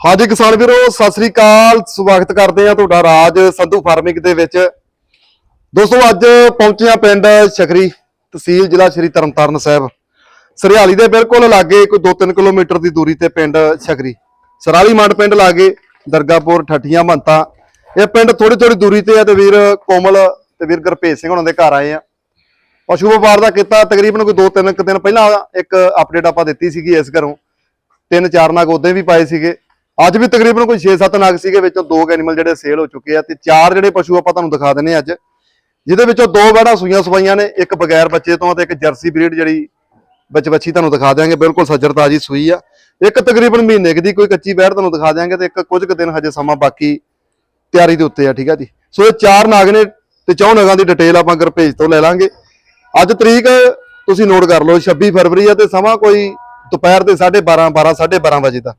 ਹਾਂਜੀ ਕਿਸਾਨ ਵੀਰੋ, ਸਤਿ ਸ੍ਰੀ ਅਕਾਲ। ਸਵਾਗਤ ਕਰਦੇ ਆ ਤੁਹਾਡਾ ਰਾਜ ਸੰਧੂ ਫਾਰਮਿੰਗ ਦੇ ਵਿੱਚ। ਦੋਸਤੋ, ਅੱਜ ਪਹੁੰਚੇ ਆ ਪਿੰਡ ਸ਼ਖਰੀ ਤਹਿਸੀਲ ਜ਼ਿਲ੍ਹਾ ਸ਼੍ਰੀ ਤਰਨਤਾਰਨ ਸਾਹਿਬ। ਸਰਿਆਲੀ ਦੇ ਬਿਲਕੁਲ ਲਾਗੇ ਕੋਈ 2-3 ਕਿਲੋਮੀਟਰ ਦੀ ਦੂਰੀ ਤੇ ਪਿੰਡ ਸ਼ਖਰੀ ਸਰਾਲੀ ਮੰਡ ਪਿੰਡ ਲਾਗੇ, ਦਰਗਾਪੁਰ, ਠੱਠੀਆਂ, ਮੰਤਾ। ਇਹ ਪਿੰਡ ਥੋੜੀ ਥੋੜੀ ਦੂਰੀ ਤੇ ਆ ਤੇ ਵੀਰ ਕੋਮਲ ਤੇ ਵੀਰ ਗੁਰਭੇਜ ਸਿੰਘ ਉਹਨਾਂ ਦੇ ਘਰ ਆਏ ਆ। ਪਸ਼ੂ ਵਪਾਰ ਦਾ ਕੀਤਾ ਤਕਰੀਬਨ ਕੋਈ 2-3 ਦਿਨ ਪਹਿਲਾਂ ਇੱਕ ਅਪਡੇਟ ਆਪਾਂ ਦਿੱਤੀ ਸੀਗੀ ਇਸ ਘਰੋਂ। ਤਿੰਨ ਚਾਰ ਨਾਗ ਉਹਦੇ ਵੀ ਪਾਏ ਸੀਗੇ। ਅੱਜ ਵੀ ਤਕਰੀਬਨ ਕੋਈ 6-7 ਨਾਗ ਸੀਗੇ, ਵਿੱਚੋਂ ਦੋ ਐਨੀਮਲ ਜਿਹੜੇ ਸੇਲ ਹੋ ਚੁੱਕੇ ਆ ਤੇ ਚਾਰ ਜਿਹੜੇ ਪਸ਼ੂ ਆਪਾਂ ਤੁਹਾਨੂੰ ਦਿਖਾ ਦਿੰਨੇ ਆ ਅੱਜ, ਜਿਹਦੇ ਵਿੱਚੋਂ ਦੋ ਵੜਾ ਸੂਈਆਂ ਸਵਾਈਆਂ ਨੇ, ਇੱਕ ਬਗੈਰ ਬੱਚੇ ਤੋਂ ਤੇ ਇੱਕ ਜਰਸੀ ਬਰੀਡ ਜਿਹੜੀ ਵਿੱਚ ਬੱਚੀ ਤੁਹਾਨੂੰ ਦਿਖਾ ਦਿਆਂਗੇ, ਬਿਲਕੁਲ ਸੱਜਰ ਤਾਜੀ ਸੂਈ ਆ। ਇੱਕ ਤਕਰੀਬਨ ਮਹੀਨੇ ਕੁ ਦੀ ਕੋਈ ਕੱਚੀ ਵੈੜ ਤੁਹਾਨੂੰ ਦਿਖਾ ਦਿਆਂਗੇ ਤੇ ਇੱਕ ਕੁਝ ਕੁ ਦਿਨ ਹਜੇ ਸਮਾਂ ਬਾਕੀ ਤਿਆਰੀ ਦੇ ਉੱਤੇ ਆ, ਠੀਕ ਆ ਜੀ? ਸੋ ਇਹ ਚਾਰ ਨਾਗ ਨੇ ਤੇ ਚੌਂ ਨਾਗਾਂ ਦੀ ਡਿਟੇਲ ਆਪਾਂ ਅਗਰ ਭੇਜ ਤੋਂ ਲੈ ਲਾਂਗੇ। ਅੱਜ ਤਰੀਕ ਤੁਸੀਂ ਨੋਟ ਕਰ ਲਓ 26 ਫਰਵਰੀ ਆ ਤੇ ਸਮਾਂ ਕੋਈ ਦੁਪਹਿਰ ਦੇ 12:30 12 12:30 ਵਜੇ ਦਾ।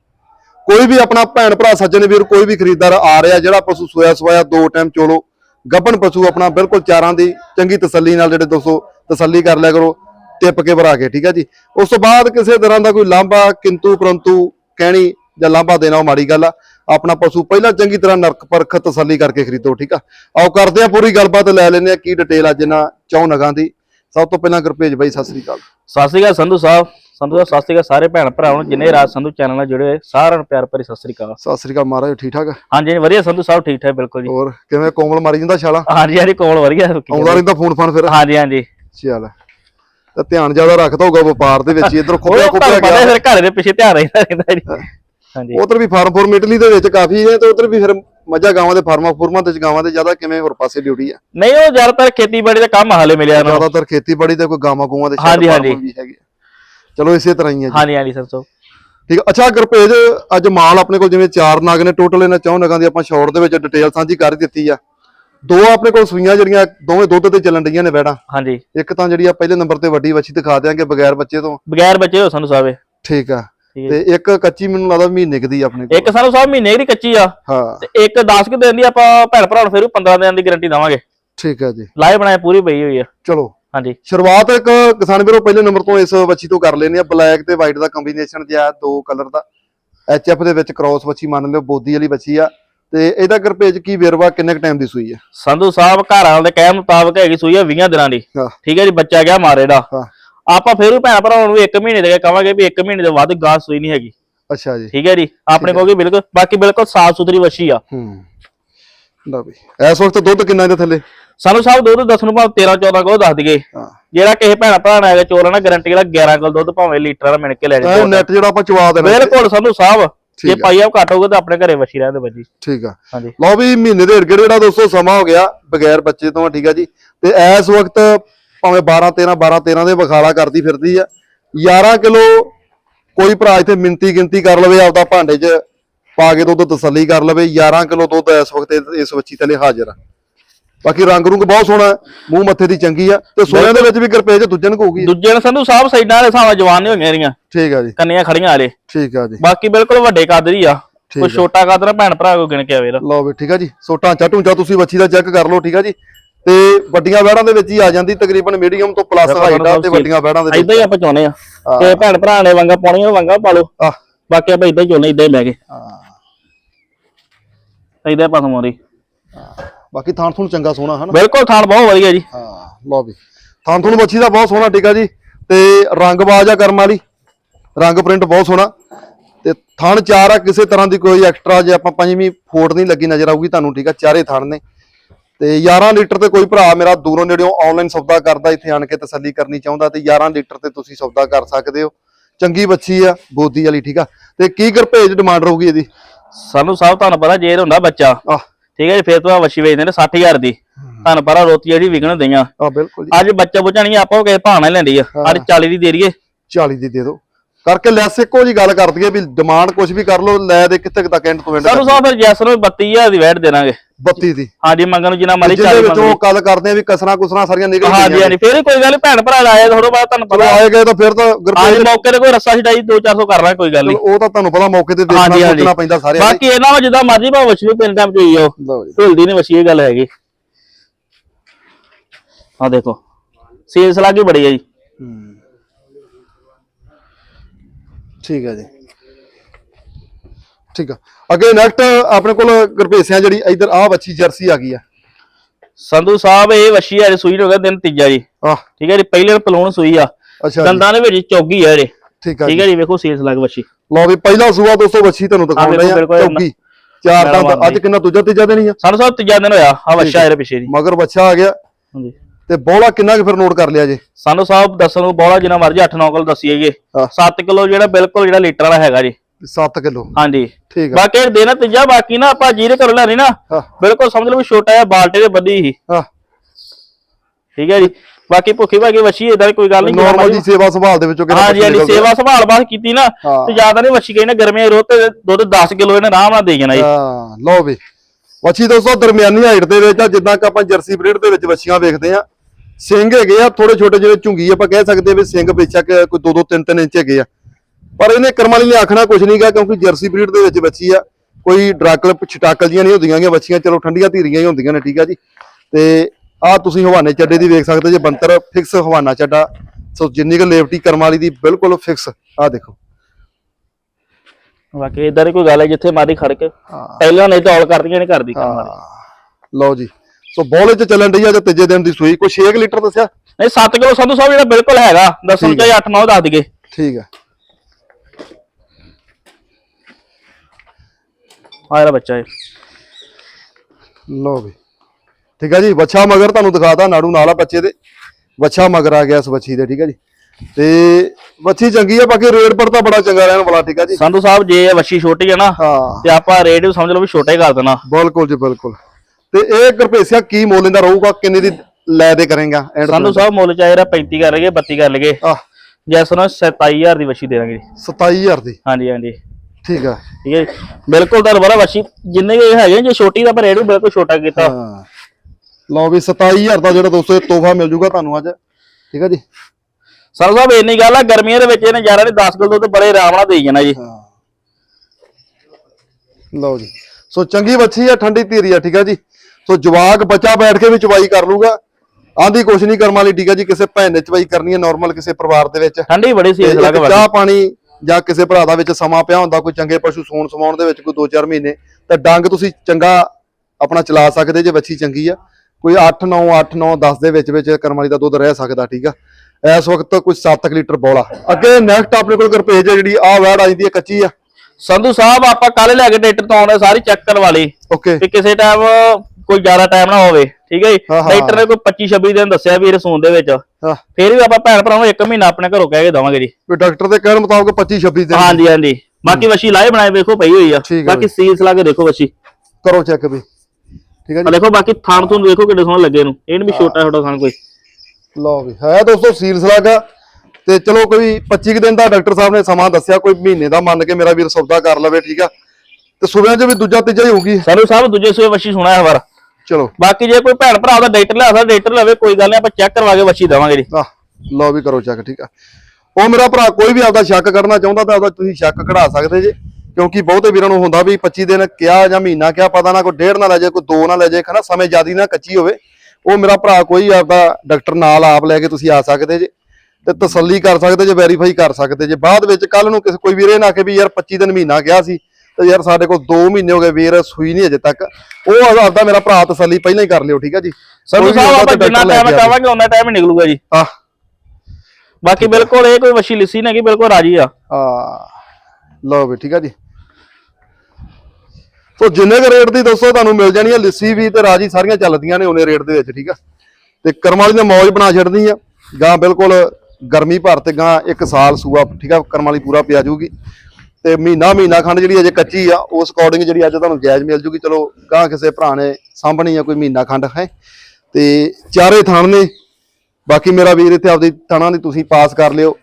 ਕੋਈ ਵੀ ਆਪਣਾ ਭੈਣ ਭਰਾ, ਸੱਜਣ ਵੀਰ, ਕੋਈ ਵੀ ਖਰੀਦਦਾਰ ਆ ਰਿਹਾ, ਜਿਹੜਾ ਪਸ਼ੂ ਸੋਇਆ ਸੋਇਆ ਦੋ ਟਾਈਮ ਚੋਲੋ, ਗੱਭਣ ਪਸ਼ੂ ਆਪਣਾ ਬਿਲਕੁਲ ਚਾਰਾਂ ਦੀ ਚੰਗੀ ਤਸੱਲੀ ਨਾਲ ਜਿਹੜੇ ਦੋਸਤੋ ਤਸੱਲੀ ਕਰ ਲਿਆ ਕਰੋ, ਟਿੱਪ ਕੇ ਭਰਾ ਕੇ, ਠੀਕ ਹੈ ਜੀ? ਉਸ ਤੋਂ ਬਾਅਦ ਕਿਸੇ ਤਰ੍ਹਾਂ ਦਾ ਕੋਈ ਲਾਂਭਾ, ਕਿੰਤੂ ਪਰੰਤੂ ਕਹਿਣੀ ਜਾਂ ਲਾਂਭਾ ਦੇਣਾ ਉਹ ਮਾੜੀ ਗੱਲ ਆ। ਆਪਣਾ ਪਸ਼ੂ ਪਹਿਲਾਂ ਚੰਗੀ ਤਰ੍ਹਾਂ ਨਰਕ ਪਰਖ ਤਸੱਲੀ ਕਰਕੇ ਖਰੀਦੋ, ਠੀਕ ਆ? ਆਓ ਕਰਦੇ ਆ ਪੂਰੀ ਗੱਲਬਾਤ, ਲੈ ਲੈਂਦੇ ਆ ਕੀ ਡਿਟੇਲ ਅੱਜ ਇਹਨਾਂ ਚੌ ਨਗਾਂ ਦੀ। ਸਭ ਤੋਂ ਪਹਿਲਾਂ ਗੁਰਪੇਜ ਬਾਈ, ਸਤਿ ਸ੍ਰੀ ਅਕਾਲ। ਸਤਿ ਸ਼੍ਰੀ ਅਕਾਲ ਸੰਧੂ ਸਾਹਿਬ। ਸੰਧੂ ਸਾਹਿਬ ਸਤਿ ਸ਼੍ਰੀ ਅਕਾਲ ਸਾਰੇ ਭੈਣ ਭਰਾਵਾਂ ਨੂੰ ਜਿੰਨੇ ਰਾਜ ਸੰਧੂ ਚੈਨਲ ਨਾਲ ਜੁੜੇ ਹੋਏ ਸਾਰਿਆਂ ਨੂੰ ਪਿਆਰ ਭਰੀ ਸਤਿ ਸ਼੍ਰੀ ਅਕਾਲ। ਸਤਿ ਸ੍ਰੀ ਅਕਾਲ ਮਹਾਰਾਜ ਠੀਕ ਠਾਕ? ਹਾਂਜੀ ਵਧੀਆ ਸੰਧੂ ਸਾਹਿਬ ਠੀਕ ਠਾਕ ਬਿਲਕੁਲ ਜੀ। ਹੋਰ ਕਿਵੇਂ ਕੋਮਲ ਮਾਰੀ ਜਾਂਦਾ ਛਾਲਾ? ਹਾਂਜੀ ਹਾਂਜੀ ਕੋਲ ਵਧੀਆ ਆਉਂਦਾ ਰਹਿੰਦਾ ਫੋਨ ਫਾਨ ਫਿਰ? ਹਾਂਜੀ ਹਾਂਜੀ। ਚੱਲ। ਤਾਂ ਧਿਆਨ ਜ਼ਿਆਦਾ ਰੱਖਦਾ ਹੋਊਗਾ ਵਪਾਰ ਦੇ ਵਿੱਚ ਇਧਰ ਤੁਹਾਨੂੰ ਪਤਾ ਗਿਆ। ਫਿਰ ਘਰ ਦੇ ਪਿੱਛੇ ਧਿਆਨ ਰਹਿੰਦਾ ਰਹਿੰਦਾ ਜੀ। ਹਾਂਜੀ। ਉਧਰ ਵੀ ਫਾਰਮ ਫੋਰਮ ਇਟਲੀ ਦੇ ਵਿੱਚ ਕਾਫੀ ਨੇ ਤੇ ਉਧਰ ਵੀ ਫਿਰ ਮੱਝਾਂ ਗਾਵਾਂ ਦੇ ਫਾਰਮਾਂ ਫੁਰਮਾਂ ਤੇ ਗਾਵਾਂ ਦੇ ਜ਼ਿਆਦਾ ਕਿਵੇਂ ਹੋਰ ਪਾਸੇ ਡਿਊਟੀ ਆ? ਨਹੀਂ ਉਹ ਜ਼ਿਆਦਾਤਰ ਖੇਤੀਬਾੜੀ ਦਾ ਕੰਮ ਹਾਲੇ ਮਿਲਿਆ ਨੂੰ। ਜ਼ਿਆਦਾਤਰ ਖੇਤੀਬਾੜੀ ਤੇ ਕੋਈ ਗਾਵਾਂ ਗੂਆਂ ਦੇ ਹਾਂਜੀ, ਹਾਂਜੀ। ਵੀ ਹੈਗੇ। ਚਲੋ ਇਸੇ ਤਰ੍ਹਾਂ ਹੀ ਹੈ ਜੀ। ਹਾਂਜੀ ਹਾਂਜੀ ਸੰਤੋ ਠੀਕ ਆ। ਅੱਛਾ ਗੁਰਪੇਜ ਅੱਜ ਮਾਲ ਆਪਣੇ ਕੋਲ ਜਿਵੇਂ ਚਾਰ ਨਗ ਨੇ ਟੋਟਲ ਇਹਨਾਂ ਚੌਂ ਨਗਾਂ ਦੀ ਆਪਾਂ ਸ਼ਾਰਟ ਦੇ ਵਿੱਚ ਡਿਟੇਲ ਸਾਂਝੀ ਕਰ ਦਿੱਤੀ ਆ। ਦੋ ਆਪਣੇ ਕੋਲ ਸੂਈਆਂ ਜਿਹੜੀਆਂ ਦੋਵੇਂ ਦੁੱਧ ਤੇ ਚੱਲਣ ਡੀਆਂ ਨੇ ਵੈੜਾਂ। ਹਾਂਜੀ। ਇੱਕ ਤਾਂ ਜਿਹੜੀ ਆ ਪਹਿਲੇ ਨੰਬਰ ਤੇ ਵੱਡੀ ਵੱਛੀ ਦਿਖਾ ਦਿਆਂਗੇ ਬਗੈਰ ਬੱਚੇ ਤੋਂ। ਬਗੈਰ ਬੱਚੇ ਹੋ ਸਾਹਿਬ ਇਹ। ਠੀਕ ਆ। ਠੀਕ ਹੈ ਤੇ ਇੱਕ ਕੱਚੀ ਮੈਨੂੰ ਲੱਗਦਾ ਮਹੀਨੇ ਕੁ ਦੀ ਆਪਣੇ ਕੋਲ। ਇੱਕ ਸੰਧੂ ਸਾਹਿਬ ਮਹੀਨੇ ਦੀ ਕੱਚੀ ਆ। ਹਾਂ। ਤੇ ਇੱਕ 10 ਕੁ ਦਿਨ ਦੀ ਆਪਾਂ ਭੈਣ ਭਰਾ ਨੂੰ ਫਿਰ ਵੀ 15 ਦਿਨ ਦੀ ਗਾਰੰਟੀ ਦਵਾਂਗੇ। ਠੀਕ ਆ ਜੀ। ਲਾਏ ਬਣਾਏ ਪੂਰੀ ਪਈ ਹੋਈ ਆ। ਚਲੋ। ਹਾਂਜੀ। ਸ਼ੁਰੂਆਤ ਇੱਕ ਕਿਸਾਨ ਵੀਰੋ ਪਹਿਲੇ ਨੰਬਰ ਤੋਂ ਇਸ ਵੱਛੀ ਤੋਂ ਕਰ ਲੈਨੇ ਆ। ਬਲੈਕ ਤੇ ਵਾਈਟ ਦਾ ਕੰਬੀਨੇਸ਼ਨ ਜਿਹਾ ਦੋ ਕਲਰ ਦਾ। ਐਚਐਫ ਦੇ ਵਿੱਚ ਕ੍ਰਾਸ ਵੱਛੀ ਮੰਨ ਲਿਓ ਬੋਦੀ ਵਾਲੀ ਵੱਛੀ ਆ। ਤੇ ਇਹਦਾ ਗਰਪੇਜ ਕੀ ਵੇਰਵਾ ਕਿੰਨੇ ਕ ਟਾਈਮ ਦੀ ਸੂਈ ਆ? ਸੰਧੂ ਸਾਹਿਬ ਘਰ ਵਾਲਿਆਂ ਦੇ ਕਹਿਣ ਮੁਤਾਬਕ ਹੈਗੀ ਸੂਈ ਆ 20 ਦਿਨਾਂ ਦੀ। ਠੀਕ ਹੈ ਜੀ ਬੱਚਾ ਗਿਆ ਮਾਰੇ ਦਾ। ਆਪਾਂ ਫਿਰ ਵੀ ਭੈਣ ਭਰਾਵਾਂ ਨੂੰ 1 ਮਹੀਨੇ ਦੇ ਕੇ ਕਵਾਂਗੇ ਵੀ 1 ਮਹੀਨੇ ਦੇ ਵੱਧ ਗਾਂ ਸੂਈ ਨਹੀਂ ਹੈਗੀ। ਅੱਛਾ ਜੀ। ਠੀਕ ਹੈ ਜੀ ਆਪਣੇ ਕੋਲ ਕੀ ਬਿਲਕੁਲ ਬਾਕੀ ਬਿਲਕੁਲ ਸਾਫ਼ ਸੁਥਰੀ ਵਸ਼ੀ ਆ। ਹੂੰ। ਲਓ ਵੀ ਇਸ ਵਕਤ ਦੁੱਧ ਕਿੰਨਾ ਇਹਦੇ ਥੱਲੇ? ਸਾਨੂੰ ਸਾਹਿਬ ਦੁੱਧ ਦੱਸਣ ਨੂੰ ਭਾਵੇਂ 13 14 ਕਿਲੋ ਦੱਸ ਦਈਏ। ਜਿਹੜਾ ਕਿਸੇ ਭੈਣ ਭਰਾ ਨੇ ਹੈਗਾ ਚੋਲਾ ਨਾ ਗਾਰੰਟੀ ਵਾਲਾ 11 ਕਿਲੋ ਦੁੱਧ ਭਾਵੇਂ ਲੀਟਰ ਦਾ ਮਿਣ ਕੇ ਲੈ ਜਾਓ ਨੈਟ ਜਿਹੜਾ ਆਪਾਂ ਚਵਾ ਦੇਣਾ। ਬਿਲਕੁਲ ਸੰਧੂ ਸਾਹਿਬ ਜੇ। ਪਾਈਆ ਘੱਟ ਹੋਊਗਾ ਤਾਂ ਆਪਣੇ ਘਰੇ ਵਸ਼ੀ ਰਹਿੰਦੇ ਬੱਜੀ। ਠੀਕ ਆ। ਹਾਂਜੀ। ਲਓ ਵੀ ਮਹੀਨੇ ਦੇ ਏੜ ਜਿਹੜਾ ਦੋਸਤੋ ਸਮਾਂ ਹੋ ਗਿਆ ਬਗੈਰ ਬੱਚੇ ਤੋਂ ਠੀਕ ਆ ਜੀ। ਤੇ ਇਸ ਵਕਤ ਭਾਵੇਂ 12 13 12 13 ਦੇ ਵਿਖਾਲਾ ਕਰਦੀ ਫਿਰਦੀ ਆ। 11 ਕਿਲੋ ਕੋਈ ਭਰਾ ਇੱਥੇ ਮਿੰਤੀ ਗਿਣਤੀ ਕਰ ਲਵੇ ਆਪਦਾ ਭਾਂਡੇ 'ਚ ਪਾ ਕੇ ਦੁੱਧ ਤਸੱਲੀ ਕਰ ਲਵੇ। 11 ਕਿਲੋ ਦੁੱਧ ਇਸ ਵਕਤ ਇਸ- ਬੱਚੀ ਥੱਲੇ ਹਾਜ਼ਰ ਆ। ਬਾਕੀ ਰੰਗ ਰੁੰਗ ਬਹੁਤ ਸੋਹਣਾ ਹੈ, ਮੂੰਹ ਮੱਥੇ ਦੀ ਚੰਗੀ ਆ ਤੇ ਸੋਹਣਿਆਂ ਦੇ ਵਿੱਚ ਵੀ ਗਰਪੇਜ ਦੂਜੇ ਨੂੰ ਹੋਊਗੀ ਦੂਜੇ ਨੇ ਸੰਧੂ ਸਾਹਿਬ ਸਾਈਡਾਂ ਵਾਲੇ ਨਾਲ ਜਵਾਨ ਨਹੀਂ ਹੋਈਆਂ ਰਹੀਆਂ ਠੀਕ ਆ ਜੀ। ਕੰਨੀਆਂ ਖੜੀਆਂ ਵਾਲੇ ਠੀਕ ਆ ਜੀ। ਬਾਕੀ ਬਿਲਕੁਲ ਵੱਡੇ ਕੱਦ ਦੀ ਆ। ਠੀਕ ਕੋਈ ਆ। ਛੋਟਾ ਕੱਦ ਨਾ ਭੈਣ ਭਰਾ ਕੋ ਗਿਣ ਕੇ ਆਵੇ ਲਓ ਵੀ ਠੀਕ ਆ ਜੀ। ਸੋ ਢਾਂਚਾ ਢੂੰਚਾ ਤੁਸੀਂ ਬੱਚੀ ਦਾ ਚੈੱਕ ਕਰ ਲਓ ਠੀਕ ਆ ਜੀ। ਤੇ ਵੱਡੀਆਂ ਵੈੜਾਂ ਦੇ ਵਿੱਚ ਹੀ ਆ ਜਾਂਦੀ ਤਕਰੀਬਨ ਮੀਡੀਅਮ ਤੋਂ ਪਲੱਸ ਹਾਈਟ ਆ ਤੇ ਵੱਡੀਆਂ ਵੈੜਾਂ ਦੇ ਵਿੱਚ। ਇਦਾਂ ਹੀ ਆਪਾਂ ਚਾਹੁੰਦੇ ਆ। ਹਾਂ। ਤੇ ਭੈਣ ਭਰਾ ਨੇ ਵੰਗਾ ਪਾਉਣੀਆਂ ਵੰਗਾ ਪਾ ਲਓ। ਆਹ, ਬਾਕੀ ਆਪਾਂ ਇਦਾਂ ਹੀ ਚਾਹੁੰਦੇ ਇਦਾਂ ਹੀ ਬਹਿ ਗਏ। ਹਾਂ। ਇਦਾਂ ਹੀ ਪਸਮ ਆਉਂਦੀ ਬਾਕੀ ਥਾਣ ਥੁਣ ਚੰਗਾ ਸੋਹਣਾ ਹਨਾ? ਬਿਲਕੁਲ ਥਾਣ ਬਹੁਤ ਵਧੀਆ ਜੀ। ਹਾਂ ਲਓ ਵੀ। ਥਾਣ ਥੁਣ ਬੱਚੀ ਦਾ ਬਹੁਤ ਸੋਹਣਾ ਆ ਜੀ। ਤੇ ਰੰਗ ਬਾਜ ਆ ਕਰਮ ਵਾਲੀ। ਰੰਗ ਪ੍ਰਿੰਟ ਬਹੁਤ ਸੋਹਣਾ। ਤੇ ਥਣ ਚਾਰ ਆ ਕਿਸੇ ਤਰ੍ਹਾਂ ਦੀ ਕੋਈ ਐਕਸਟਰਾ ਜੇ ਆਪਾਂ ਪੰਜਵੀਂ ਫੋਟ ਨਹੀਂ ਲੱਗੀ ਨਜ਼ਰ ਆਊਗੀ ਤੁਹਾਨੂੰ ਠੀਕ ਆ? ਚਾਰੇ ਥਣ ਨੇ। ਤੇ 11 ਲੀਟਰ ਤੇ ਕੋਈ ਭਰਾ ਮੇਰਾ ਦੂਰੋਂ ਨੇੜਿਓਂ ਆਨਲਾਈਨ ਸੌਦਾ ਕਰਦਾ ਇੱਥੇ ਆਣ ਕੇ ਤਸੱਲੀ ਕਰਨੀ ਚਾਹੁੰਦਾ ਤੇ 11 ਲੀਟਰ ਤੇ ਤੁਸੀਂ ਸੌਦਾ ਕਰ ਸਕਦੇ ਹੋ। ਚੰਗੀ ਬੱਚੀ ਆ ਬੋਦੀ ਵਾਲੀ ਠੀਕ ਆ? ਤੇ ਕੀ ਕਰ ਭੇਜ ਡਿਮਾਂਡ ਰਹੂਗੀ ਇਹਦੀ? ਸਾਨੂੰ ਸਭ ਤੁਹਾਨੂੰ ਪਤਾ ਜੇ ਹੁੰਦਾ ਬੱਚਾ। ਠੀਕ ਹੈ ਜੀ ਫਿਰ ਤੋਂ ਆ ਵਸ਼ੀ ਵੇਚਦੇ ਨੇ 60000 ਦੀ। ਤੁਹਾਨੂੰ ਪਤਾ ਰੋਤੀ ਜਿਹੜੀ ਵਿਕਣ ਦਈਆਂ। ਆ ਬਿਲਕੁਲ ਜੀ। ਅੱਜ ਬੱਚਾ ਨਹੀਂ ਆਪਾਂ ਉਹ ਕਿਸੇ ਭਾਣਾ ਲੈਂਦੀ ਆ। ਅੱਜ 40 ਦੀ ਦੇ ਰਹੀਏ 40 ਦੀ ਦੇ ਦਿਓ। ਕਰਕੇ ਲੈਸ ਇੱਕੋ ਜੀ ਗੱਲ ਕਰ ਦਈਏ ਵੀ ਡਿਮਾਂਡ ਕੁਝ ਵੀ ਕਰ ਲਓ ਲੈ ਦੇ ਕਿੱਥੇ ਤੱਕ ਐਂਡ ਤੋਂ ਐਂਡ ਸਾਨੂੰ ਸਭ ਫਿਰ ਜੈਸ ਨੂੰ 32000 ਦੀ ਵੈਟ ਦੇਣਾਗੇ। 32 ਦੀ। ਹਾਂਜੀ ਮੰਗਣ ਨੂੰ ਜਿੰਨਾ ਮਾਲੀ ਜਿਹਦੇ 40 ਵਿੱਚੋਂ ਮੰਗਦੀ ਗੱਲ ਕਰਦੇ ਆ ਵੀ ਕਸਰਾਂ ਕੁਸਰਾਂ ਸਾਰੀਆਂ ਨਿਕਲ ਹਾਂਜੀ ਹਾਂਜੀ ਫਿਰ ਕੋਈ ਗੱਲ ਭੈਣ ਭਰਾ ਆਏ ਥੋੜਾ ਬਾਅਦ ਤੁਹਾਨੂੰ ਪਤਾ। ਆਏ ਗਏ ਤਾਂ ਫਿਰ ਤਾਂ ਗੁਰਪ੍ਰੀਤ ਮੌਕੇ ਤੇ ਕੋਈ ਰੱਸਾ ਛਡਾਈ 2-400 ਕਰ ਲਾਂ ਕੋਈ ਗੱਲ ਨਹੀਂ ਉਹ ਤਾਂ ਤੁਹਾਨੂੰ ਪਤਾ ਮੌਕੇ ਤੇ ਦੇਖਣਾ। ਸੋਚਣਾ ਪੈਂਦਾ ਸਾਰਿਆਂ ਬਾਕੀ ਇਹਨਾਂ ਵਿੱਚ ਜਿੱਦਾਂ ਮਰਜ਼ੀ ਭਾਵੇਂ ਵਸ਼ੀ ਪਿੰਡ ਟਾਈਮ ਚ ਹੋਈ ਆ ਉਹ ਲਓ ਜੀ। ਢੁਲਦੀ ਨਹੀਂ ਇਹ ਗੱਲ ਹੈਗੀ। ਆ ਦੇਖੋ ਸੇਲਸ ਲੱਗੀ ਬੜੀ ਹੈ ਜੀ। ਹੂੰ। ਠੀਕ ਹੈ ਜੀ। ਠੀਕ ਆ। ਅੱਗੇ ਨੈਕਸਟ ਆਪਣੇ ਕੋਲ ਗੁਰਪੇਸਿਆਂ ਜਿਹੜੀ ਇਧਰ ਆਹ ਬੱਚੀ ਜਰਸੀ ਆ ਗਈ ਆ। ਸੰਧੂ ਸਾਹਿਬ ਇਹ ਵੱਛੀ ਆ ਸੂਈ ਨੂੰ ਹੋ ਦਿਨ ਤੀਜਾ ਜੀ। ਆਹ। ਠੀਕ ਹੈ ਜੀ ਪਹਿਲੇ ਪਲੂਣ ਸੂਈ ਆ। ਅੱਛਾ ਜੀ। ਦੰਦਾਂ ਦੇ ਵਿੱਚ ਚੌਗੀ ਆ ਇਹਦੇ ਠੀਕ ਆ ਠੀਕ ਜੀ। ਹੈ ਜੀ ਵੇਖੋ ਸੀਸ ਲੱਗ ਵੱਛੀ। ਲਓ ਵੀ ਪਹਿਲਾ ਸੂਆ ਦੋਸਤੋ ਬੱਚੀ ਤੁਹਾਨੂੰ ਰਹੇ ਆ। ਬਿਲਕੁਲ। ਚੌਕੀ ਚਾਰ ਦੰਦ। ਅੱਜ। ਕਿੰਨਾ ਦੂਜਾ ਤੀਜਾ ਦਿਨ ਹੀ ਆ? ਸਾਨੂੰ ਸਾਹਿਬ ਤੀਜਾ ਦਿਨ ਹੋਇਆ। ਆ ਵੱਛਾ ਇਹਦੇ ਪਿੱਛੇ ਦੀ ਮਗਰ ਬੱਚਾ ਆ ਗਿਆ। ਹਾਂਜੀ। ਤੇ ਬੋਲਾ ਕਿੰਨਾ ਕੁ ਫਿਰ ਨੋਟ ਕਰ ਲਿਆ ਜੇ? ਸਾਨੂੰ ਸਾਹਿਬ ਦੱਸਣ ਨੂੰ ਬੋਲਾ ਜਿੰਨਾ ਮਰਜ਼ੀ 8-9 ਕਿਲੋ ਦੱਸੀਏ ਜੀ। ਹਾਂ। 7 ਕਿਲੋ ਜਿਹੜਾ ਬਿਲਕੁਲ ਜਿਹੜਾ ਲੀਟਰ ਵਾਲਾ ਹੈਗਾ ਜੀ। 7 ਕਿਲੋ। ਹਾਂਜੀ। ਠੀਕ ਆ। ਬਾਕੀ ਦੇਣਾ ਤੀਜਾ ਬਾਕੀ ਨਾ ਆਪਾਂ ਜੀਰੇ ਘਰੋਂ ਲੈਣੀ ਨਾ ਹਾਂ। ਬਿਲਕੁਲ ਸਮਝ ਲਓ ਵੀ ਛੋਟਾ ਜਿਹਾ ਬਾਲਟੇ ਦੇ ਬੱਦੀ ਹੀ ਹਾਂ। ਠੀਕ ਹੈ ਜੀ। ਬਾਕੀ ਭੁੱਖੀ ਭਾਗੀ ਵੱਛੀ ਇਦਾਂ ਕੋਈ ਗੱਲ ਨਹੀਂ ਨਾਰਮਲ ਜੀ ਸੇਵਾ ਸੰਭਾਲ ਦੇ ਵਿੱਚੋਂ ਹਾਂਜੀ ਹਾਂਜੀ। ਸੇਵਾ ਸੰਭਾਲ ਬਾਤ ਕੀਤੀ ਨਾ ਹਾਂ। ਤੇ ਜ਼ਿਆਦਾ ਨਹੀਂ ਵੱਛੀ ਗਈ ਨਾ ਗਰਮੀਆਂ ਰੋਹ ਤੇ ਦੁੱਧ 10 ਕਿਲੋ ਇਹਨੇ ਆਰਾਮ ਨਾਲ ਦੇ ਜਾਣਾ ਜੀ। ਹਾਂ ਲਓ ਵੀ। ਵੱਛੀ ਦੋਸਤੋ ਦਰਮਿਆਨੀ ਹਾਈਟ ਦੇ ਵਿੱਚ ਆ ਜਿੱਦਾਂ ਕਿ ਆਪਾਂ ਜਰਸੀ ਬਰੀਡ ਦੇ ਵਿੱਚ ਵੱਛੀਆਂ ਵੇਖਦੇ ਆ ਸਿੰਘ ਹੈਗੇ ਆ ਥੋੜੇ ਛੋਟੇ ਜਿਹੜੇ ਝੁੰਗੀ ਆਪਾਂ ਕਹਿ ਸਕਦੇ ਵੀ ਸਿੰਘ ਬੇਸ਼ੱਕ ਕੋਈ 2-2 3-3 ਇੰਚ ਹੈਗੇ ਆ। ਪਰ ਇਹਨੇ ਕਰਮ ਵਾਲੀ ਨੇ ਆਖਣਾ ਕੁਝ ਨਹੀਂਗਾ ਕਿਉਂਕਿ ਜਰਸੀ ਬਰੀਡ ਦੇ ਵਿੱਚ ਬੱਚੀ ਆ। ਕੋਈ ਡਰਾਕਲ ਛਟਾਕਲ ਜੀਆਂ ਨਹੀਂ ਹੁੰਦੀਆਂ ਗੀਆਂ ਬੱਚੀਆਂ ਚਲੋ ਠੰਡੀਆਂ ਧੀਰੀਆਂ ਹੀ ਹੁੰਦੀਆਂ ਨੇ ਠੀਕ ਆ ਜੀ। ਤੇ ਆ ਤੁਸੀਂ ਹਵਾਨੇ ਚੱਡੇ ਦੀ ਵੇਖ ਸਕਦੇ ਜੇ ਬੰਤਰ ਫਿਕਸ ਹਵਾਨਾ ਚੱਡਾ। ਸੋ ਜਿੰਨੀ ਕੁ ਲੇਵਟੀ ਕਰਮ ਵਾਲੀ ਦੀ ਬਿਲਕੁਲ ਫਿਕਸ ਆ ਦੇਖੋ। ਬਾਕੀ ਇਦਾਂ ਦੀ ਕੋਈ ਗੱਲ ਹੈ ਜਿੱਥੇ ਮਾਰੀ ਖੜ ਕੇ। ਪਹਿਲਾਂ ਨਹੀਂ ਤਾਂ ਔਲ ਕਰਦੀਆਂ ਨੇ ਘਰ ਦੀ ਕੰਮ ਵਾਲੀ। ਹਾਂ। ਲਓ ਜੀ। ਸੋ ਬੋਲੇ ਚ ਚੱਲਣ ਡਈ ਆ ਤੇ ਤੀਜੇ ਦਿਨ ਦੀ ਸੂਈ। ਕੋਈ 6 ਲੀਟਰ ਦੱਸਿਆ? ਨਹੀਂ 7 ਕਿਲੋ ਸੰਧੂ ਸਾਹਿਬ ਜਿਹੜਾ ਬਿਲਕੁਲ ਹੈਗਾ। ਦੱਸਣ ਚਾਹੇ 8 9 ਦੱਸ ਦਈਏ। ਠੀਕ ਆ। ਆ ਇਹਦਾ ਬੱਚਾ ਹੈ। ਲਓ ਵੀ। ਠੀਕ ਆ ਜੀ ਬੱਚਾ ਮਗਰ ਤੁਹਾਨੂੰ ਦਿਖਾਤਾ ਨਾੜੂ ਨਾਲ ਆ ਬੱਚੇ ਦੇ। ਬੱਚਾ ਮਗਰ ਆ ਗਿਆ ਇਸ ਬੱਚੀ ਦੇ ਠੀਕ ਆ ਜੀ। ਤੇ ਬੱਚੀ ਚੰਗੀ ਆ ਬਾਕੀ ਰੇਡ ਪਰ ਤਾਂ ਬੜਾ ਚੰਗਾ ਰਹਿਣ ਵਾਲਾ ਠੀਕ ਆ ਜੀ। ਸੰਧੂ ਸਾਹਿਬ ਜੇ ਇਹ ਵੱਛੀ ਛੋਟੀ ਹੈ ਨਾ ਤੇ ਆਪਾਂ ਰੇਟ ਵੀ ਸਮਝ ਲਓ ਵੀ ਛੋਟਾ ਹੀ ਕਰ ਦੇਣਾ। ਬਿਲਕੁਲ ਜੀ ਬਿਲਕੁਲ। ਤੇ ਇਹ ਗੁਰਪੇਸਿਆ ਕੀ ਮੁੱਲ ਇਹਦਾ ਰਹੂਗਾ? ਕਿੰਨੇ ਦੀ ਲੈ ਦੇ ਕਰੇਗਾ? ਸੰਧੂ ਸਾਹਿਬ ਮੁੱਲ ਚਾਹੀਦਾ 35 ਕਰ ਲਈਏ 32 ਕਰ ਲਈਏ। ਆ ਜੈਸ ਨੂੰ 27000 ਦੀ ਵੱਛੀ ਦੇ ਦਾਂਗੇ ਜੀ। 27000 ਦੀ? ਹਾਂਜੀ ਹਾਂਜੀ। ਠੀਕ ਆ। ਠੀਕ ਹੈ। ਬਿਲਕੁਲ ਤੁਹਾਨੂੰ ਬੜਾ ਵੱਛੀ ਜਿੰਨੇ ਵੀ ਹੈਗੇ ਜੇ ਛੋਟੀ ਦਾ ਪਰ ਰੇਟ ਵੀ ਬਿਲਕੁਲ ਛੋਟਾ ਕੀਤਾ। ਹਾਂ। ਲਓ ਵੀ 27000 ਦਾ ਜਿਹੜਾ ਦੋਸਤੋ ਇਹ ਤੋਹਫਾ ਮਿਲ ਜੂਗਾ ਤੁਹਾਨੂੰ ਅੱਜ। ਠੀਕ ਆ ਜੀ? ਸਰ ਸਾਹਿਬ ਇੰਨੀ ਗੱਲ ਆ ਗਰਮੀਆਂ ਦੇ ਵਿੱਚ ਇਹਨੇ ਯਾਰਾਂ ਨੇ 10 ਕਿਲੋ ਦੁੱਧ ਬੜੇ ਆਰਾਮ ਨਾਲ ਦੇਈ ਜਾਣਾ ਜੀ। ਲਓ ਜੀ। ਸੋ ਚੰਗੀ ਬੱਚੀ ਆ ਠੰਡੀ ਧੀਰੀ ਆ ਠੀਕ ਆ ਜੀ। ਸੋ ਜਵਾਕ ਬੱਚਾ ਬੈਠ ਕੇ ਵੀ ਚਵਾਈ ਕਰ ਲੂਗਾ। ਆਂਦੀ ਕੁਛ ਨਹੀਂ ਕਰਮ ਵਾਲੀ ਠੀਕ ਆ ਜੀ। ਕਿਸੇ ਭੈਣ ਨੇ ਚਵਾਈ ਕਰਨੀ ਹੈ ਨਾਰਮਲ ਕਿਸੇ ਪਰਿਵਾਰ ਦੇ ਵਿੱਚ। ਠੰਡੀ ਬੜੀ ਸੀ ਤੇ ਇਸ ਲੱਗ ਇੱਕ ਚਾਹ ਪਾਣੀ ਜਾਂ ਕਿਸੇ ਭਰਾ ਦਾ ਵਿੱਚ ਸਮਾਂ ਪਿਆ ਹੁੰਦਾ ਕੋਈ ਚੰਗੇ ਪਸ਼ੂ ਸੂਣ ਸਮਾਉਣ ਦੇ ਵਿੱਚ ਕੋਈ 2-4 ਮਹੀਨੇ ਤਾਂ ਡੰਗ ਤੁਸੀਂ ਚੰਗਾ ਆਪਣਾ ਚਲਾ ਸਕਦੇ ਜੇ ਬੱਚੀ ਚੰਗੀ ਆ। ਕੋਈ 8 9 8 9 10 ਦੇ ਵਿੱਚ ਵਿੱਚ ਕਰਮ ਵਾਲੀ ਦਾ ਦੁੱਧ ਰਹਿ ਸਕਦਾ ਠੀਕ ਆ। ਇਸ ਵਕਤ ਕੋਈ 7 ਲੀਟਰ ਬੋਲਾ। ਅੱਗੇ ਨੈਕਸਟ ਆਪਣੇ ਕੋਲ ਗਰਪੇਜ ਆ ਜਿਹੜੀ ਆ ਵੈੜ ਆ ਜਾਂਦੀ ਹੈ ਕੱਚੀ ਆ। ਸੰਧੂ ਸਾਹਿਬ ਆਪਾਂ ਕੱਲ ਲੈ ਕੇ ਡਾਕਟਰ ਤੋਂ ਆਉਂਦੇ ਸਾਰੀ ਚੈੱਕ ਕਰਵਾ ਲਈ ਓਕੇ ਵੀ ਕਿਸੇ ਟਾਈਮ ਕੋਈ ਜ਼ਿਆਦਾ ਟਾਈਮ ਨਾ ਹੋਵੇ ਠੀਕ ਹੈ ਜੀ? ਨੇ ਕੋਈ 25 26 ਦਿਨ ਦੱਸਿਆ ਵੀ ਰਸੂਨ ਦੇ ਵਿੱਚ। ਫਿਰ ਵੀ ਆਪਾਂ ਭੈਣ ਭਰਾ ਨੂੰ ਇੱਕ ਮਹੀਨਾ ਆਪਣੇ ਘਰੋਂ ਕਹਿ ਕੇ ਦਵਾਂਗੇ ਜੀ। ਕੋਈ ਡਾਕਟਰ ਦੇ ਕਹਿਣ ਮੁਤਾਬਕ 25 26 ਦਿਨ। ਹਾਂਜੀ ਹਾਂਜੀ। ਬਾਕੀ ਵਸ਼ੀ ਲਾਏ ਬਣਾਏ ਵੇਖੋ ਪਈ ਹੋਈ ਆ। ਬਾਕੀ ਸੀਸ ਲਾ ਕੇ ਦੇਖੋ ਵਸ਼ੀ ਕਰੋ ਚੈੱਕ ਵੀ। ਠੀਕ ਹੈ ਆ ਦੇਖੋ ਬਾਕੀ ਥਾਣ ਤੋਂ ਦੇਖੋ ਕਿੱਡੇ ਸੋਹਣੇ ਲੱਗੇ ਨੂੰ ਇਹਨ ਵੀ ਛੋਟਾ ਛੋਟਾ ਥਾਣ ਕੋਈ। ਜੀ ਲਓ ਵੀ ਹੈ ਦੋਸਤੋ ਸੀਲਸ ਲੱਗਾ ਤੇ ਚਲੋ ਕੋਈ 25 ਕੁ ਦਿਨ ਦਾ ਡਾਕਟਰ ਸਾਹਿਬ ਨੇ ਸਮਾਂ ਦੱਸਿਆ ਕੋਈ ਮਹੀਨੇ ਦਾ ਮੰਨ ਕੇ ਮੇਰਾ ਵੀਰ ਸੌਦਾ ਕਰ ਲਵੇ ਠੀਕ ਆ? ਤੇ ਸੁਬਿਆਂ 'ਚ ਵੀ ਦੂਜਾ ਤੀਜਾ ਹੀ ਹੋਊਗੀ। ਸਾਨੂੰ ਸਾਹਿਬ ਦੂਜੇ ਸੂਏ ਵਸ਼ੀ ਸੁਣਾ ਹੈ ਵਾਰ। ਚਲੋ। ਬਾਕੀ ਜੇ ਕੋਈ ਭੈਣ ਭਰਾ ਦਾ ਡਾਕਟਰ ਲਿਆ ਸਕਦਾ ਡਾਕਟਰ ਲਵੇ ਕੋਈ ਗੱਲ ਨਹੀਂ ਆਪਾਂ ਚੈੱਕ ਕਰਵਾ ਕੇ ਵਸ਼ੀ ਦਵਾਂਗੇ ਜੀ। ਆ ਲਓ ਵੀ ਕਰੋ ਚੈੱਕ ਠੀਕ ਆ। ਉਹ ਮੇਰਾ ਭਰਾ ਕੋਈ ਵੀ ਆਪਦਾ ਸ਼ੱਕ ਕਰਨਾ ਚਾਹੁੰਦਾ ਤਾਂ ਆਪਦਾ ਤੁਸੀਂ ਸ਼ੱਕ ਕਢਾ ਸਕਦੇ ਜੇ ਕਿਉਂਕਿ ਬਹੁਤੇ ਵੀਰਾਂ ਨੂੰ ਹੁੰਦਾ ਵੀ 25 ਦਿਨ ਕਿਹਾ ਜਾਂ ਮਹੀਨਾ ਕਿਹਾ ਪਤਾ ਨਾ ਕੋਈ ਡੇਢ ਨਾ ਲੈ ਜਾਏ ਕੋਈ ਦੋ ਨਾ ਲੈ ਜਾਏ ਖਨਾ ਸਮੇਂ ਜਿਆਦੀ ਨਾ ਕੱਚੀ ਹੋਵੇ। ਉਹ ਮੇਰਾ ਭਰਾ ਕੋਈ ਆਪਦਾ ਡਾਕਟਰ ਨਾਲ ਆਪ ਲੈ ਕੇ ਤੁਸੀਂ ਆ ਸਕਦੇ ਜੇ। ਤੇ ਤਸੱਲੀ ਕਰ ਸਕਦੇ ਜੇ ਵੈਰੀਫਾਈ ਕਰ ਸਕਦੇ ਜੇ। ਬਾਅਦ ਵਿੱਚ ਕੱਲ ਨੂੰ ਕਿਸੇ ਕੋਈ ਵੀਰੇ ਨਾ ਕਿ ਵੀ ਯਾਰ 25 ਦਿਨ ਮਹੀਨਾ ਕਿਹਾ ਸੀ ਤੇ ਯਾਰ ਸਾਡੇ ਕੋਲ 2 ਮਹੀਨੇ ਹੋ ਗਏ ਵੀਰ ਸੂਈ ਨਹੀਂ ਅਜੇ ਤੱਕ। ਉਹ ਆਪਦਾ ਮੇਰਾ ਭਰਾ ਤਸੱਲੀ ਪਹਿਲਾਂ ਹੀ ਕਰ ਲਿਓ ਠੀਕ ਆ ਜੀ? ਵੀ ਸਾਹਿਬ ਆਪਾਂ ਜਿੰਨਾ ਟਾਈਮ। ਚਾਹਾਂਗੇ ਉਹਨਾਂ ਟਾਈਮ ਹੀ ਨਿਕਲੂਗਾ ਜੀ। ਆਹ ਬਾਕੀ ਬਿਲਕੁਲ ਇਹ ਕੋਈ ਵਸ਼ੀ ਲਿੱਸੀ ਨਹੀਂ ਕਿ ਬਿਲਕੁਲ ਰਾਜੀ ਆ। ਆ ਲਓ ਵੀ ਠੀਕ ਆ ਜੀ। ਸੋ ਜਿੰਨੇ ਕੁ ਰੇਟ ਦੀ ਦੱਸੋ ਤੁਹਾਨੂੰ ਮਿਲ ਜਾਣੀ ਆ ਲਿੱਸੀ ਵੀ ਤੇ ਰਾਜੀ ਸਾਰੀਆਂ ਚੱਲਦੀਆਂ ਨੇ ਉਹਨੇ ਰੇਟ ਦੇ ਵਿੱਚ ਠੀਕ ਆ। ਤੇ ਕਰਮ ਵਾਲੀ ਨੇ ਮੌਜ ਬਣਾ ਛੱਡਦੀ ਆ। ਗਾਂ ਬਿਲਕੁਲ ਗਰਮੀ ਭਰ ਤੇ ਗਾਂ ਇੱਕ ਸਾਲ ਸੂਆ, ਠੀਕ ਆ ਕਰਮ ਵਾਲੀ ਪੂਰਾ ਪਿਆ ਜੂਗੀ ਤੇ ਮਹੀਨਾ ਮਹੀਨਾ ਖੰਡ ਜਿਹੜੀ ਅਜੇ ਕੱਚੀ ਆ, ਉਸ ਅਕੋਰਡਿੰਗ ਜਿਹੜੀ ਅੱਜ ਤੁਹਾਨੂੰ ਜਾਇਜ਼ ਮਿਲ ਜੂਗੀ। ਚਲੋ, ਗਾਂ ਕਿਸੇ ਭਰਾ ਨੇ ਸਾਂਭਣੀ ਆ ਕੋਈ ਮਹੀਨਾ ਖੰਡ, ਹੈ। ਤੇ ਚਾਰੇ ਥਾਣ ਨੇ। ਬਾਕੀ ਮੇਰਾ ਵੀਰ ਇੱਥੇ ਆਪਦੀ ਥਾਣਾ ਦੀ ਤੁਸੀਂ ਪਾਸ ਕਰ ਲਿਓ।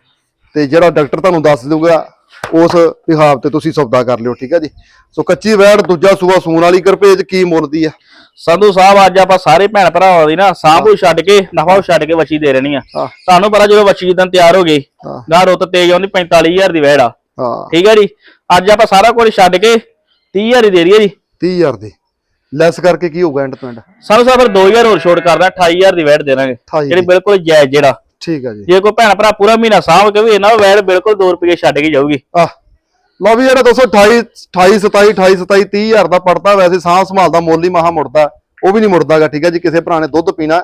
ਤੇ ਜਿਹੜਾ ਡਾਕਟਰ ਤੁਹਾਨੂੰ ਦੱਸ ਦਊਗਾ, ਉਸ ਵਿਹਾਰ ਤੇ ਤੁਸੀਂ ਸੌਦਾ ਕਰ ਲਿਓ, ਠੀਕ ਆ ਜੀ। ਸੋ ਕੱਚੀ ਵੈੜ, ਦੂਜਾ ਸੂਆ ਸੂਣ ਵਾਲੀ ਕਰਪੇਜ ਕੀ ਮੁੱਲ ਦੀ ਆ? ਸੰਧੂ ਸਾਹਿਬ ਅੱਜ ਆਪਾਂ ਸਾਰੇ ਭੈਣ ਭਰਾਵਾਂ ਦੀ ਨਾ ਸਾਂਭੂ ਛੱਡ ਕੇ ਨਫਾ ਛੱਡ ਕੇ ਵਸ਼ੀ ਦੇ ਰਹਿਣੀ ਆ। ਤੁਹਾਨੂੰ ਪਤਾ ਜਦੋਂ ਵਸ਼ੀ ਜਿੱਦਾਂ ਤਿਆਰ ਹੋ ਗਈ ਗਾਂ ਰੁੱਤ ਤੇਜ ਆਉਂਦੀ 45000 ਦੀ ਹਾਂ। ਠੀਕ ਹੈ ਜੀ? ਅੱਜ ਆਪਾਂ ਸਾਰਾ ਕੁਝ ਛੱਡ ਕੇ 30000 ਹੀ ਦੇ ਦਈਏ ਜੀ। 30000 ਦੀ। ਲੈਸ ਕਰਕੇ ਕੀ ਹੋਊਗਾ ਐਂਡ ਤੋਂ ਐਂਡ ਸਾਨੂੰ ਸਾਹਿਬ ਫਿਰ 2000 ਹੋਰ ਛੋਟ ਕਰਦਾ 28000 ਦੀ ਵੈੜ ਦੇ ਦਾਂਗੇ। 28 ਜਿਹੜੀ ਬਿਲਕੁਲ ਜਾਇਜ਼ ਜਿਹੜਾ। ਠੀਕ ਆ ਜੀ। ਜੇ ਕੋਈ ਭੈਣ ਭਰਾ ਪੂਰਾ ਮਹੀਨਾ ਸਾਂਭ ਕੇ ਵੀ ਇਹਨਾਂ ਵੈੜ ਬਿਲਕੁਲ 2 ਰੁਪਏ ਛੱਡ ਕੇ ਜਾਊਗੀ। ਆਹ। ਲਓ ਵੀ ਜਿਹੜਾ 228 28 27 28 27 30 ਹਜ਼ਾਰ ਦਾ ਪੜਦਾ ਵੈਸੇ ਸਾਹ ਸੰਭਾਲ ਦਾ ਮੁੱਲ ਹੀ ਮਹਾ ਮੁੜਦਾ ਉਹ ਵੀ ਨਹੀਂ ਮੁੜਦਾਗਾ, ਠੀਕ ਹੈ ਜੀ, ਕਿਸੇ ਭਰਾ ਨੇ ਦੁੱਧ ਪੀਣਾ।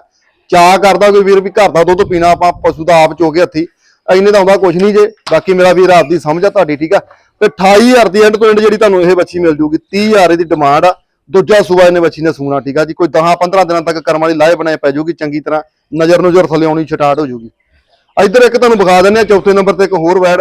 ਚਾਹ ਕਰਦਾ ਕੋਈ ਵੀਰ ਵੀ ਘਰ ਦਾ ਦੁੱਧ ਪੀਣਾ, ਆਪਾਂ ਪਸ਼ੂ ਦਾ ਆਪ ਚੋ ਕੇ ਹੱਥੀ। ਇੰਨੇ ਦਾ ਆਉਂਦਾ ਕੁਝ ਨਹੀਂ ਜੇ, ਬਾਕੀ ਮੇਰਾ ਵੀਰ ਆਪ ਦੀ ਸਮਝ ਆ ਤੁਹਾਡੀ, ਠੀਕ ਆ। ਤੇ 28000 ਦੀ ਐਂਡ ਤੋਂ ਐਂਡ ਜਿਹੜੀ ਤੁਹਾਨੂੰ ਇਹ ਬੱਚੀ ਮਿਲ ਜੂਗੀ 30000 ਇਹਦੀ ਡਿਮਾਂਡ ਆ। ਦੂਜਾ ਸੂਬਾ ਇਹਨੇ ਬੱਚੀ ਨੇ ਸੂਣਾ, ਠੀਕ ਆ ਜੀ। ਕੋਈ 10 15 ਦਿਨਾਂ ਤੱਕ ਕਰਮ ਵਾਲੀ ਲਾਹੇ ਬਣਾਏ ਪੈ ਜੂਗੀ, ਚੰਗੀ ਤਰ੍ਹਾਂ ਨਜ਼ਰ ਨਜ਼ਰ ਥੱਲੇ ਆਉਣੀ ਸਟਾਰਟ ਹੋ ਜੂਗੀ। ਇੱਧਰ ਇੱਕ ਤੁਹਾਨੂੰ ਵਿਖਾ ਦਿੰਦੇ ਆ, ਚੌਥੇ ਨੰਬਰ ਤੇ ਇੱਕ ਹੋਰ ਵੈੜ।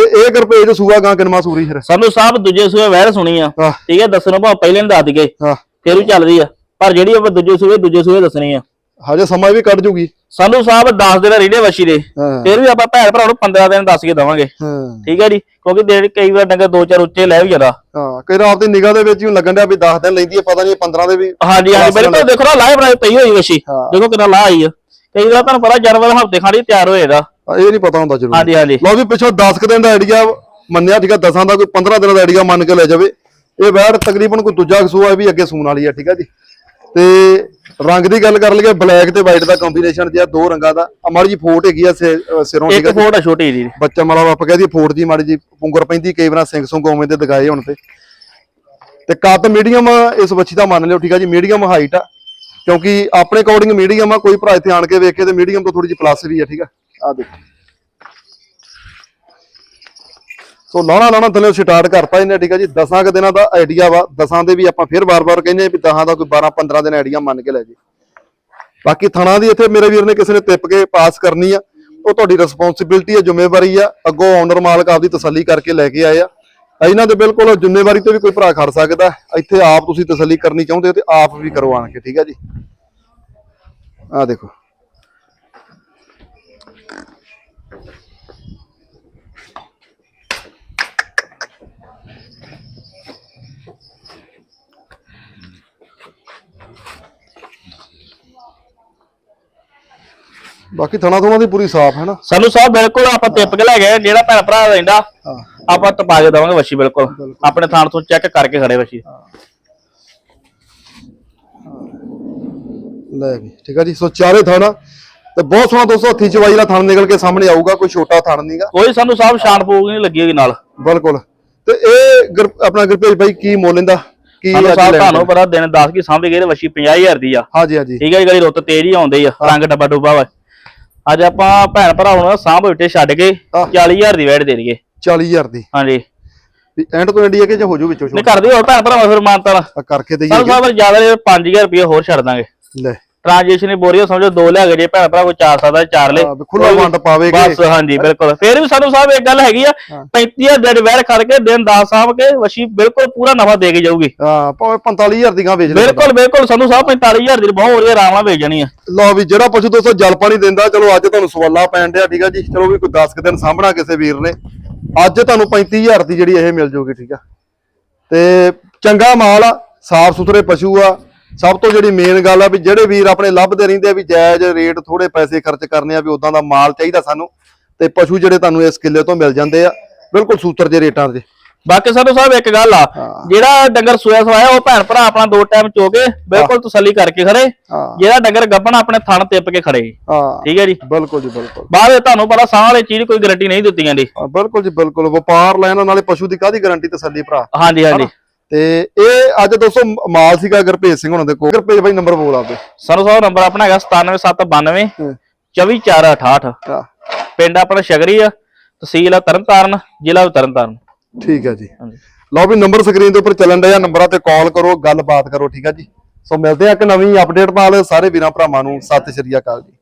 ਤੇ ਇਹ ਗੁਰਪੇਜ ਸੂਆ ਗਾਂ ਕਿਨਮਾ ਸੂਰੀ ਫਿਰ? ਸੰਧੂ ਸਾਹਿਬ ਦੂਜੇ ਸੂਏ ਵਹਿਰ ਸੁਣੀ ਆ। ਠੀਕ ਹੈ ਦੱਸਣੋਂ ਭਾਵੇਂ ਪਹਿਲੇ ਨੇ ਦੱਸ ਦਈਏ ਹਾਂ ਫਿਰ ਵੀ ਚੱਲਦੀ ਆ। ਪਰ ਜਿਹੜੀ ਆਪਾਂ ਦੂਜੇ ਸੂਏ ਦੂਜੇ ਸੂਏ ਦੱਸਣੀ ਆ। ਹਜੇ ਸਮਾਂ ਵੀ ਕੱਢ ਜੂਗੀ। ਸੰਧੂ ਸਾਹਿਬ 10 ਦਿਨ ਰੀੜੇ ਵਸ਼ੀ ਦੇ। ਹਾਂ। ਫਿਰ ਵੀ ਆਪਾਂ ਭੈਣ ਭਰਾ ਨੂੰ 15 ਦਿਨ ਦੱਸ ਕੇ ਦਵਾਂਗੇ। ਹਾਂ। ਠੀਕ ਹੈ ਜੀ? ਕਿਉਂਕਿ ਜਿਹੜੇ ਕਈ ਵਾਰ ਡੰਗਰ ਦੋ ਚਾਰ ਉੱਚੇ ਲੈ ਵੀ ਜਾਂਦਾ। ਹਾਂ ਕਈ ਰਾਤ ਦੀ ਨਿਗਾਹ ਦੇ ਵਿੱਚ ਹੀ ਲੱਗਣ ਡਿਆ ਵੀ 10 ਦਿਨ ਲੈਂਦੀ ਹੈ ਪਤਾ ਨਹੀਂ 15 ਦੇ ਵੀ ਹਾਂਜੀ ਹਾਂਜੀ ਬਿਲਕੁਲ ਦੇਖੋ ਨਾ ਲਾਹ ਬਣਾਈ ਪਈ ਹੋਈ ਵਸ਼ੀ ਹਾਂ। ਦੇਖੋ ਕਿੰਨਾ ਲਾਹ ਆਈ ਆ। ਕਈ ਵਾਰ ਤੁਹਾਨੂੰ ਪਤਾ ਜਾਨਵਰ ਹਫ਼ਤੇ ਖਾਣੀ ਤਿਆਰ ਹੋਏਗਾ ਇਹ ਨਹੀਂ ਪਤਾ ਹੁੰਦਾ ਜ਼ਰੂਰ। ਹਾਂਜੀ ਹਾਂਜੀ। ਲਓ ਵੀ ਪਿੱਛੋਂ 10 ਕੁ ਦਿਨ ਦਾ ਆਈਡੀਆ ਮੰਨਿਆ ਠੀਕ ਆ 10 ਦਾ ਕੋਈ 15 ਦਿਨ ਦਾ ਆਈਡੀਆ ਮੰਨ ਕੇ ਲੈ ਜਾਵੇ। ਇਹ ਵੈੜ ਤਕਰੀਬਨ ਕੋਈ ਦੂਜਾ ਸੂਆ ਵੀ ਅੱਗੇ ਸੂਣ ਵਾਲੀ ਆ ਠੀਕ ਆ ਜੀ। ਤੇ ਰੰਗ ਦੀ ਗੱਲ ਕਰ ਲਈਏ ਬਲੈਕ ਤੇ ਵਾਈਟ ਦਾ ਕੰਬੀਨੇਸ਼ਨ ਜਿਆ ਦੋ ਰੰਗਾਂ ਦਾ। ਮਾੜੀ ਜੀ ਫੋਟ ਹੈਗੀ ਆ ਸਿਰੋਂ ਠੀਕ ਇੱਕ ਆ। ਫੋਟ ਆ ਛੋਟੀ ਜੀ ਬੱਚਾ ਮਾਲਾ ਆਪਾਂ ਕਹਦੀ ਫੋਟ ਜੀ ਮਾੜੀ ਜੀ ਪੁੰਗਰ ਪੈਂਦੀ ਕਈ ਵਾਰ ਸਿੰਘ ਸੁੰਗ ਉਵੇਂ ਦੇ ਦਿਖਾਏ ਹੁਣ ਤੇ। ਤੇ ਕੱਦ ਮੀਡੀਅਮ ਇਸ ਬੱਚੀ ਦਾ ਮੰਨ ਲਿਓ ਠੀਕ ਆ ਜੀ ਮੀਡੀਅਮ ਹਾਈਟ ਆ। ਕਿਉਂਕਿ ਆਪਣੇ ਅਕੋਰਡਿੰਗ ਮੀਡੀਅਮ ਆ, ਕੋਈ ਭਰਾ ਇੱਥੇ ਆਣ ਕੇ ਵੇਖੇ ਤੇ ਮੀਡੀਅਮ ਤੋਂ ਥੋੜੀ ਜਿਹੀ ਪਲੱਸ ਵੀ ਆ, ਠੀਕ ਆ? ਆ ਦੇਖੋ। ਸੋ ਲਾਣਾ ਲਾਣਾ ਥੱਲੇ ਸਟਾਰਟ ਕਰਤਾ ਇਹਨੇ, ਠੀਕ ਆ ਜੀ। ਦਸਾਂ ਕੁ ਦਿਨਾਂ ਦਾ ਆਈਡੀਆ ਵਾ। ਦਸਾਂ ਦੇ ਵੀ ਆਪਾਂ ਫਿਰ ਬਾਰ-ਬਾਰ ਕਹਿੰਦੇ ਆ ਵੀ ਦਸਾਂ ਦਾ ਕੋਈ 12-15 ਦਿਨ ਆਈਡੀਆ ਮੰਨ ਕੇ ਲੈ ਜੀ। ਬਾਕੀ ਥਣਾ ਦੀ ਇੱਥੇ ਮੇਰੇ ਵੀਰ ਨੇ ਕਿਸੇ ਨੇ ਟਿੱਪ ਕੇ ਪਾਸ ਕਰਨੀ ਆ। ਉਹ ਤੁਹਾਡੀ ਰਿਸਪੌਂਸਿਬਿਲਟੀ ਆ, ਜ਼ਿੰਮੇਵਾਰੀ ਆ। ਅੱਗੋਂ ਓਨਰ ਮਾਲਕ ਆਪਦੀ ਤਸੱਲੀ ਕਰਕੇ ਲੈ ਕੇ ਆਏ ਆ। ਇਹਨਾਂ ਦੇ ਬਿਲਕੁਲ ਜ਼ਿੰਮੇਵਾਰੀ ਤੇ ਵੀ ਕੋਈ ਭਰਾ ਖੜ ਸਕਦਾ ਇੱਥੇ ਆਪ ਤੁਸੀਂ ਤਸੱਲੀ ਕਰਨੀ ਚਾਹੁੰਦੇ ਹੋ ਤੇ ਆਪ ਵੀ ਕਰੋ ਆਣ ਕੇ, ਠੀਕ ਹੈ ਜੀ? ਆ ਦੇਖੋ। ਬਾਕੀ ਥਣਾ ਥੋਣਾ ਦੀ ਪੂਰੀ ਸਾਫ਼ ਹੈ ਨਾ। ਸਾਨੂੰ ਸਾਹਿਬ ਬਿਲਕੁਲ ਆਪਾਂ ਟਿੱਪ ਕੇ ਲੈ ਗਏ ਜਿਹੜਾ ਭੈਣ ਭਰਾ ਰਹਿੰਦਾ ਆਪਾਂ ਟਪਾ ਕੇ ਦਵਾਂਗੇ ਵਸ਼ੀ ਬਿਲਕੁਲ। ਆਪਣੇ ਥਾਣ ਤੋਂ ਚੈੱਕ ਕਰਕੇ ਖੜੇ ਵਸ਼ੀ ਲੈ ਵੀ ਠੀਕ ਆ ਜੀ। ਸੋ ਚਾਰੇ ਥਣ ਤੇ ਬਹੁਤ ਸੋਹਣਾ ਦੋਸਤੋ ਹੱਥੀ ਚਵਾਈ ਦਾ ਥਣ ਨਿਕਲ ਕੇ ਸਾਹਮਣੇ ਆਊਗਾ ਕੋਈ ਛੋਟਾ ਥਣ ਨਹੀਂਗਾ ਕੋਈ ਸਾਨੂੰ ਸਾਹਿਬ ਸ਼ਾਨ ਪੂਗ ਨਹੀਂ ਲੱਗੀ ਹੋਈ ਨਾਲ। ਬਿਲਕੁਲ। ਤੇ ਇਹ ਆਪਣਾ ਗੁਰਪ੍ਰੀਤ ਭਾਈ ਕੀ ਮੁੱਲ ਇਹਦਾ? ਕੀ ਸਾਹਿਬ ਤੁਹਾਨੂੰ ਪਤਾ ਦਿਨ 10 ਕੀ ਸਾਂਭੇ ਗਏ ਤੇ ਵਸ਼ੀ 50000 ਦੀ ਆ। ਹਾਂਜੀ ਹਾਂਜੀ। ਠੀਕ ਹੈ ਜੀ ਗਲੀ ਰੁੱਤ ਤੇਜ਼ ਹੀ ਆਉਂਦੇ ਆ ਰੰਗ ਡੱਬਾ ਡੁੱਬਾ ਵਾ। ਅੱਜ ਆਪਾਂ ਭੈਣ ਭਰਾ ਹੁਣ ਸਾਂਭ ਉੱਤੇ ਛੱਡ ਕੇ ਆਹ। 40000 ਦੀ ਵੈਟ ਦੇ ਦਈਏ 40000 ਦੀ। ਹਾਂਜੀ। ਵੀ ਐਂਡ ਤੋਂ ਇੰਡੀਆ ਕੇ ਜਾਂ ਹੋ ਜੂ ਵਿੱਚੋਂ ਨਹੀਂ ਕਰਦੇ ਹੋਰ ਭੈਣ ਭਰਾ ਫਿਰ ਮਾਨਤਾ ਕਰਕੇ ਦਈਏ ਸਾਹਿਬ ਜ਼ਿਆਦਾ 5000 ਰੁਪਏ ਹੋਰ ਛੱਡ ਦਾਂਗੇ। ਲੈ। ਟ੍ਰਾਂਜੈਕਸ਼ਨ ਬੋਰੀਓ ਸਮਝੋ ਦੋ ਲਿਆ ਗਏ ਜੇ ਭੈਣ ਭਰਾ ਕੋਈ ਚਾਰ ਸਕਦਾ ਚਾਰ ਲੈ। ਹਾਂ, ਖੁੱਲਾ ਵੰਡ ਪਾਵੇਗੇ। ਬਸ ਹਾਂਜੀ ਬਿਲਕੁਲ। ਫੇਰ ਵੀ ਸਾਨੂੰ ਸਾਹਿਬ ਇੱਕ ਗੱਲ ਹੈਗੀ ਆ 35000 ਦੇ ਵੈਰ ਖੜ ਕੇ ਦਿਨ 10 ਸਾਂਭ ਕੇ ਵਸ਼ੀ ਬਿਲਕੁਲ ਪੂਰਾ ਨਫਾ ਦੇ ਕੇ ਜਾਊਗੀ। ਹਾਂ ਭਾਵੇਂ 45000 ਦੀਆਂ ਵੇਚ ਲੈ ਬਿਲਕੁਲ ਬਿਲਕੁਲ ਸਾਨੂੰ ਸਾਹਿਬ 45000 ਦੀ ਬਹੁਤ ਵਧੀਆ ਆਰਾਮ ਨਾਲ ਵੇਚ ਜਾਣੀ ਆ। ਲਓ ਵੀ ਜਿਹੜਾ ਪਸ਼ੂ ਦੋਸਤੋ ਜਲ ਪਾਣੀ ਦਿੰਦਾ ਚਲੋ ਅੱਜ ਤੁਹਾਨੂੰ ਸਵਾਲਾ ਪੈਣ ਡਿਆ ਠੀਕ ਆ ਜੀ। ਚਲੋ ਵੀ ਕੋਈ 10 ਕੁ ਦਿਨ ਸਾਂਭਣਾ ਕਿਸੇ ਵੀਰ ਨੇ। ਅੱਜ ਤੁਹਾਨੂੰ 35000 ਦੀ ਜਿਹੜੀ ਇਹ ਮਿਲ ਜੂਗੀ ਠੀਕ ਆ। ਤੇ ਚੰਗਾ ਮਾਲ ਆ ਸਾਫ਼ ਸੁਥਰੇ ਪਸ਼ੂ ਆ ਸਭ ਤੋਂ ਜਿਹੜੀ ਮੇਨ ਗੱਲ ਆ ਵੀ ਜਿਹੜੇ ਵੀਰ ਆਪਣੇ ਲੱਭਦੇ ਰਹਿੰਦੇ ਆ ਵੀ ਜਾਇਜ਼ ਰੇਟ ਥੋੜੇ ਪੈਸੇ ਖਰਚ ਕਰਨੇ ਆ ਵੀ ਉਦਾਂ ਦਾ ਮਾਲ ਚਾਹੀਦਾ ਸਾਨੂੰ ਤੇ ਪਸ਼ੂ ਜਿਹੜੇ ਤੁਹਾਨੂੰ ਇਸ ਕਿੱਲੇ ਤੋਂ ਮਿਲ ਜਾਂਦੇ ਆ ਬਿਲਕੁਲ ਸੂਤਰ ਜੇ ਰੇਟਾਂ ਦੇ ਬਾਕੀ ਸਾਨੂੰ ਸਾਹਿਬ ਇੱਕ ਗੱਲ ਆ। ਜਿਹੜਾ ਡੰਗਰ ਸੋਇਆ ਸਵਾਇਆ ਉਹ ਭੈਣ ਭਰਾ ਆਪਣਾ ਦੋ ਟਾਈਮ ਚੋਕੇ ਬਿਲਕੁਲ ਤਸੱਲੀ ਕਰਕੇ ਖੜੇ। ਜਿਹੜਾ ਡੰਗਰ ਗੱਬਣ ਆਪਣੇ ਥਣ ਟਿੱਪ ਕੇ ਖੜੇ। ਠੀਕ ਹੈ ਜੀ? ਬਿਲਕੁਲ ਜੀ ਬਿਲਕੁਲ। ਬਾਅਦ ਤੁਹਾਨੂੰ ਪਤਾ ਸਾਹ ਵਾਲੀ ਚੀਜ਼ ਕੋਈ ਗਾਰੰਟੀ ਨਹੀਂ ਦਿੱਤੀ ਜਾਂਦੀ ਬਿਲਕੁਲ ਜੀ ਬਿਲਕੁਲ। ਵਪਾਰ ਲੈਣ ਨਾਲੇ ਪਸ਼ੂ ਦੀ ਕਾਦੀ ਗਾਰੰਟੀ ਤਸੱਲੀ ਭਰਾ? ਹਾਂਜੀ ਹਾਂਜੀ। ਤੇ ਇਹ ਅੱਜ ਦੋਸਤੋ ਮਾਲ ਸੀਗਾ ਗੁਰਭੇਜ ਸਿੰਘ ਹੁਣਾਂ ਦੇ ਕੋਲ। ਭਾਈ ਨੰਬਰ ਬੋਲ ਆਪਦੇ। ਸਾਨੂੰ ਸਾਹਿਬ ਨੰਬਰ ਆਪਣਾ ਹੈਗਾ 97792 ਹਾਂ। 24468 ਹਾਂ, ਪਿੰਡ ਆਪਣਾ ਸ਼ਗਰੀ ਆ ਤਹਿਸੀਲ ਆ ਤਰਨਤਾਰਨ ਜ਼ਿਲ੍ਹਾ ਤਰਨਤਾਰਨ। ਠੀਕ ਹੈ ਜੀ। ਲਓ ਵੀ ਨੰਬਰ ਸਕਰੀਨ ਦੇ ਉੱਪਰ ਚੱਲਣ ਡਿਆ ਨੰਬਰਾਂ ਤੇ ਕਾਲ ਕਰੋ ਗੱਲਬਾਤ ਕਰੋ ਠੀਕ ਹੈ ਜੀ। ਸੋ ਮਿਲਦੇ ਆ ਇੱਕ ਨਵੀਂ ਅਪਡੇਟ ਨਾਲ। ਸਾਰੇ ਵੀਰਾਂ ਭਰਾਵਾਂ ਨੂੰ ਸਤਿ ਸ਼੍ਰੀ ਅਕਾਲ ਜੀ।